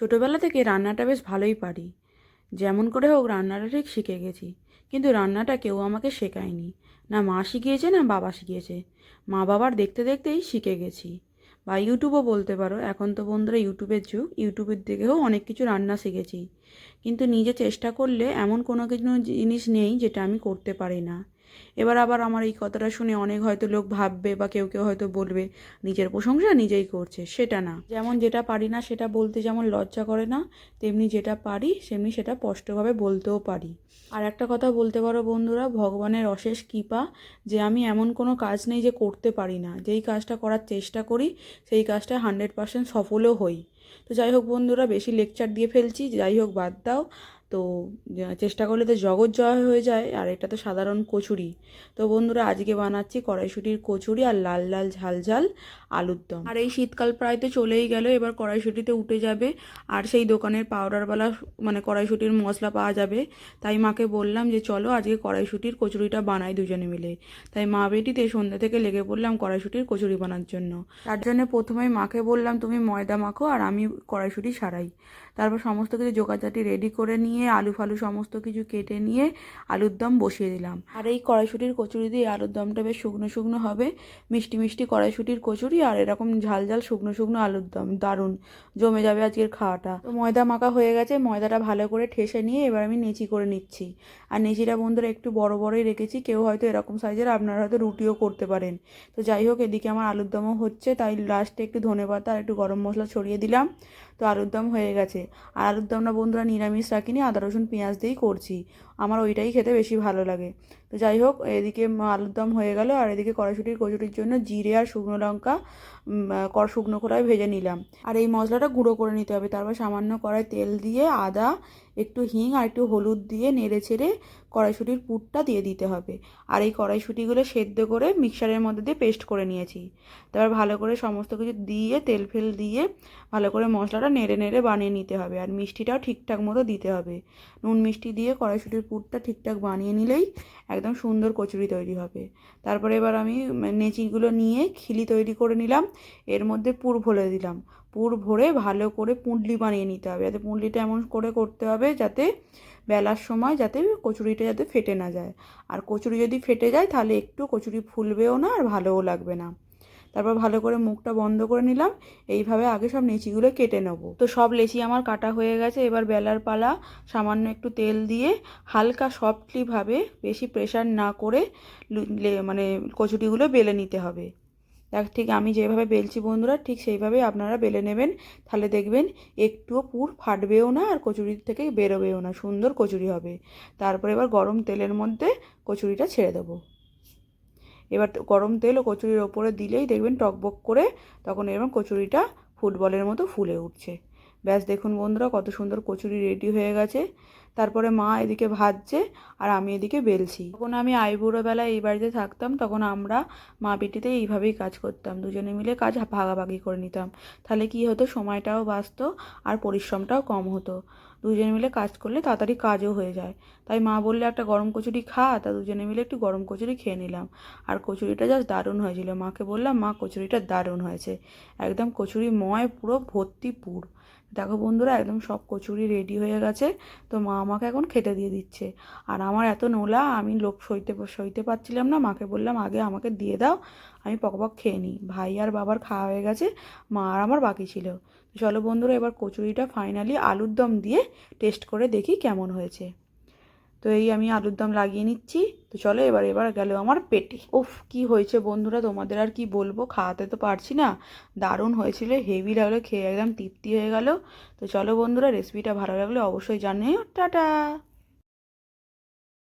ছোটোবেলা থেকে রান্নাটা বেশ ভালোই পারি। যেমন করে হোক রান্নাটা ঠিক শিখে গেছি। কিন্তু রান্নাটা কেউ আমাকে শেখায়নি। না মা শিখিয়েছে, না বাবা শিখিয়েছে। মা বাবার দেখতে দেখতেই শিখে গেছি। বা ইউটিউবও বলতে পারো, এখন তো বন্ধুরা ইউটিউবের যুগ। ইউটিউবের দেখেও অনেক কিছু রান্না শিখেছি। কিন্তু নিজে চেষ্টা করলে এমন কোনো কিছু জিনিস নেই যেটা আমি করতে পারি না। এবার আবার আমার এই কথাটা শুনে অনেক হয়তো লোক ভাববে বা কেউ কেউ হয়তো বলবে, নিজের প্রশংসা নিজেই করছে, সেটা না। যেমন যেটা পারি না সেটা বলতে যেমন লজ্জা করে না, তেমনি যেটা পারি সেমনি সেটা স্পষ্টভাবে বলতেও পারি। আর একটা কথা বলতে পারো বন্ধুরা, ভগবানের অশেষ কৃপা যে আমি এমন কোনো কাজ নেই যে করতে পারি না। যেই কাজটা করার চেষ্টা করি, সেই কাজটা হান্ড্রেড পার্সেন্ট সফলও হই। তো যাই হোক বন্ধুরা, বেশি লেকচার দিয়ে ফেলছি, যাই হোক বাদ দাও। তো চেষ্টা করলে তো জগৎ জয় হয়ে যায়, আর এটা তো সাধারণ কচুরি। তো বন্ধুরা, আজকে বানাচ্ছি কড়াইশুটির কচুরি আর লাল লাল ঝাল ঝাল আলুর দম। আর এই শীতকাল প্রায় তো চলেই গেল, এবার কড়াইশুটিতে উঠে যাবে। আর সেই দোকানের পাউডারওয়ালা মানে কড়াইশুটির মশলা পাওয়া যাবে। তাই মাকে বললাম যে, চলো আজকে কড়াইশুটির কচুরিটা বানাই দুজনে মিলে। তাই মা বেটিতে সন্ধ্যা থেকে লেগে পড়লাম কড়াইশুটির কচুরি বানার জন্য। তার জন্য প্রথমেই মাকে বললাম, তুমি ময়দা মাখো আর আমি কড়াইশুটি সারাই। তারপর সমস্ত কিছু জোগাড়জাটি রেডি করে নিয়ে, আলু ফালু সমস্ত কিছু কেটে নিয়ে আলুর দম বসিয়ে দিলাম। আর এই কড়াইশুটির কচুরি দিয়ে আলুর দমটা বেশ শুকনো শুকনো হবে। মিষ্টি মিষ্টি কড়াইশুটির কচুরি আর এরকম ঝাল ঝাল শুকনো শুকনো আলুর দম। দারুণ। জমে যাবে আজকের খাওয়াটা। তো ময়দা মাখা হয়ে গেছে। ময়দাটা ভালো করে ঠেসে নিয়ে এবার আমি নেচি করে নিচ্ছি। আর নেচিটা বন্ধুরা একটু বড় বড়ই রেখেছি। কেউ হয়তো এরকম সাইজের আপনারা হয়তো রুটিও করতে পারেন। তো যাই হোক, এদিকে আমার আলুর দমও হচ্ছে। তাই লাস্টে একটু ধনে পাতা আর একটু গরম মশলা ছড়িয়ে দিলাম। তো আলুর দম হয়ে গেছে। আর আলুর দমটা বন্ধুরা নিরামিষ রাখিনি, আদা রসুন পেঁয়াজ দিয়েই করছি। আমার ওইটাই খেতে বেশি ভালো লাগে। তো যাই হোক, এদিকে আলুর দম হয়ে গেল আর এদিকে কড়াইশুটির কচুটির জন্য জিরে আর শুকনো লঙ্কা কর শুকনো কড়াই ভেজে নিলাম। আর এই মশলাটা গুঁড়ো করে নিতে হবে, তারপর সামান্য কড়াই তেল দিয়ে আদা, একটু হিং আর একটু হলুদ দিয়ে নেড়ে ছেড়ে কড়াইশুটির পুরটা দিয়ে দিতে হবে। আর এই কড়াইশুটিগুলো সেদ্ধ করে মিক্সারের মধ্যে দিয়ে পেস্ট করে নিয়েছি। তারপর ভালো করে সমস্ত কিছু দিয়ে, তেল ফেল দিয়ে ভালো করে মশলাটা নেড়ে নেড়ে বানিয়ে নিতে হবে। আর মিষ্টিটাও ঠিকঠাক মতো দিতে হবে। নুন মিষ্টি দিয়ে কড়াইশুটির পুরটা ঠিকঠাক বানিয়ে নিলেই একদম সুন্দর কচুরি তৈরি হবে। তারপরে এবার আমি নেচিগুলো নিয়ে খিলি তৈরি করে নিলাম। এর মধ্যে পুর ভরে দিলাম। পুর ভরে ভালো করে পুঁডলি বানিয়ে নিতে হবে। যাতে পুঁডলিটা এমন করে করতে হবে যাতে বেলার সময় যাতে কচুরিটা যাতে ফেটে না যায়। আর কচুরি যদি ফেটে যায় তাহলে একটু কচুরি ফুলবেও না আর ভালোও লাগবে না। তারপর ভালো করে মুখটা বন্ধ করে নিলাম। এইভাবে আগে সব লেচিগুলো কেটে নেব। তো সব লেচি আমার কাটা হয়ে গেছে। এবার বেলার পালা, সামান্য একটু তেল দিয়ে হালকা সফটলিভাবে বেশি প্রেশার না করে মানে কচুরিগুলো বেলে নিতে হবে। দেখ, ঠিক আমি যেভাবে বেলছি বন্ধুরা, ঠিক সেইভাবে আপনারা বেলে নেবেন। তাহলে দেখবেন একটুও পুর ফাটবেও না আর কচুরির থেকে বেরোবেও না। সুন্দর কচুরি হবে। তারপরে এবার গরম তেলের মধ্যে কচুরিটা ছেড়ে দেবো। এবার গরম তেল ও কচুরির ওপরে দিলেই দেখবেন টকবক করে তখন এরকম কচুরিটা ফুটবলের মতো ফুলে উঠছে। ব্যাস দেখুন বন্ধুরা, কত সুন্দর কচুরি রেডি হয়ে গেছে। তারপরে মা এদিকে ভাজছে আর আমি এদিকে বেলছি। তখন আমি আইবুড়ো বেলায় এই বাড়িতে থাকতাম, তখন আমরা মা বেটিতে এইভাবেই কাজ করতাম। দুজনে মিলে কাজ ভাগাভাগি করে নিতাম। তাহলে কি হতো? সময়টাও বাঁচতো আর পরিশ্রমটাও কম হতো। দুজনে মিলে কাজ করলে তাড়াতাড়ি কাজও হয়ে যায়। তাই মা বললে, একটা গরম কচুরি খা। তা দুজনে মিলে একটু গরম কচুরি খেয়ে নিলাম। আর কচুরিটা জাস্ট দারুণ হয়েছিল। মাকে বললাম, মা, কচুরিটা দারুণ হয়েছে। একদম কচুরি ময় পুরো ভর্তি পুর। দেখো বন্ধুরা, একদম সব কচুরি রেডি হয়ে গেছে। তো মা আমাকে এখন খেতে দিয়ে দিচ্ছে। আর আমার এত নোলা, আমি লোক সইতে সইতে পারছিলাম না। মাকে বললাম, আগে আমাকে দিয়ে দাও, আমি পকপক খেয়ে নিই। ভাই আর বাবার খাওয়া হয়ে গেছে, মা আর আমার বাকি ছিল। চলো বন্ধুরা, এবার কচুরিটা ফাইনালি আলুর দম দিয়ে টেস্ট করে দেখি কেমন হয়েছে। তো এই আমি আলুর দম লাগিয়ে নিচ্ছি। তো চলো এবার এবার গেল আমার পেটে। ওফ কি হয়েছে বন্ধুরা? তোমাদের আর কি বলব? খাওয়াতে তো পারছি না। দারুণ হয়েছিল হেভি লাগল, খেয়ে একদম তৃপ্তি হয়ে গেল। তো চলো বন্ধুরা রেসিপিটা ভালো লাগলে অবশ্যই জানিও। টাটা!